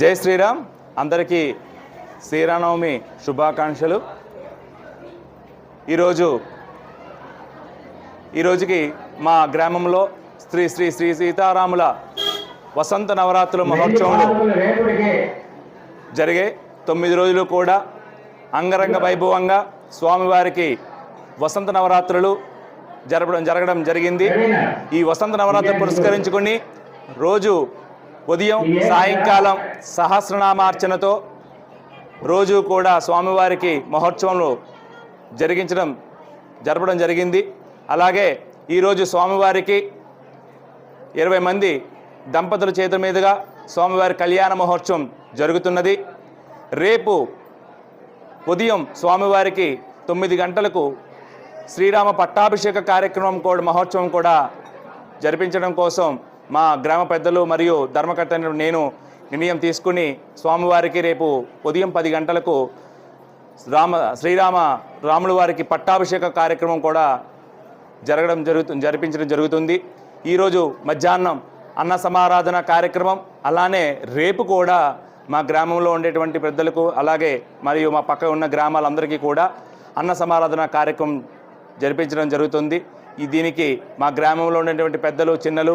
జై శ్రీరామ్. అందరికీ శ్రీరామనవమి శుభాకాంక్షలు. ఈరోజు ఈరోజుకి మా గ్రామంలో శ్రీ శ్రీ శ్రీ సీతారాముల వసంత నవరాత్రుల మహోత్సవంలో జరిగే తొమ్మిది రోజులు కూడా అంగరంగ వైభవంగా స్వామివారికి వసంత నవరాత్రులు జరపడం జరగడం జరిగింది. ఈ వసంత నవరాత్రులు పురస్కరించుకుని రోజు ఉదయం సాయంకాలం సహస్రనామార్చనతో రోజు కూడా స్వామివారికి మహోత్సవంలో జరిగించడం జరపడం జరిగింది. అలాగే ఈరోజు స్వామివారికి ఇరవై మంది దంపతుల చేతుల మీదుగా స్వామివారి కళ్యాణ మహోత్సవం జరుగుతున్నది. రేపు ఉదయం స్వామివారికి తొమ్మిది గంటలకు శ్రీరామ పట్టాభిషేక కార్యక్రమం కూడా మహోత్సవం కూడా జరిపించడం కోసం మా గ్రామ పెద్దలు మరియు ధర్మకర్త నేను నిర్ణయం తీసుకుని స్వామివారికి రేపు ఉదయం పది గంటలకు రామ శ్రీరామ రాముల వారికి పట్టాభిషేక కార్యక్రమం కూడా జరగడం జరుగుతు జరిపించడం జరుగుతుంది. ఈరోజు మధ్యాహ్నం అన్న సమారాధన కార్యక్రమం అలానే రేపు కూడా మా గ్రామంలో ఉండేటువంటి పెద్దలకు అలాగే మరియు మా పక్క ఉన్న గ్రామాలందరికీ కూడా అన్న సమారాధన కార్యక్రమం జరిపించడం జరుగుతుంది. ఈ దీనికి మా గ్రామంలో ఉండేటువంటి పెద్దలు చిన్నలు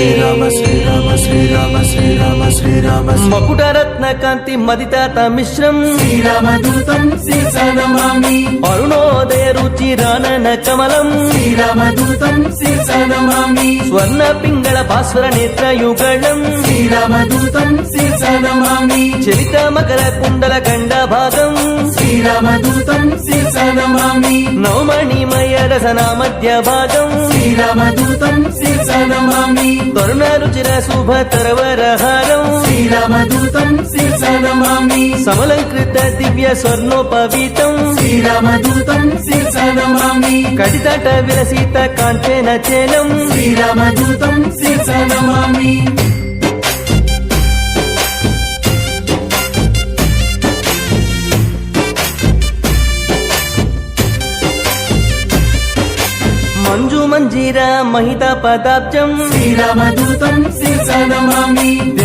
శ్రీరామ శ్రీరామ శ్రీరామ శ్రీరామ శ్రీరామ శ్రీరామ మకుటరత్న కాంతి మదితాత మిశ్రం. శ్రీరామదూతం శిర్సనమామి. అరుణోదయ రుచి రానన కమలం. శ్రీరామదూతం శిర్సనమామి. స్వర్ణ పింగళ భాస్వర నేత్ర యుగళం శ్రీరామదూతం శిర్సనమామి. చరిత మకర కుండల గండ భాగం శ్రీరామదూతం శిర్సనమామి. నవమణిమయ రసన మధ్య భాగం. శ్రీరామదూతం శిర్సనమామి. తరుణ రుచిర శుభ తరవరహారం శ్రీరామదూతం శిర్సనమామి సమలంకృత దివ్య స్వర్ణోపవీతం. శ్రీరామదూతం శిర్సనమామి కడితట విలసిత కాంచన చేలం శ్రీరామదూతం శిర్సనమామి మంజు మంజీర మహిత పదాబ్జం. శ్రీరామదూతం శిర్సనమామి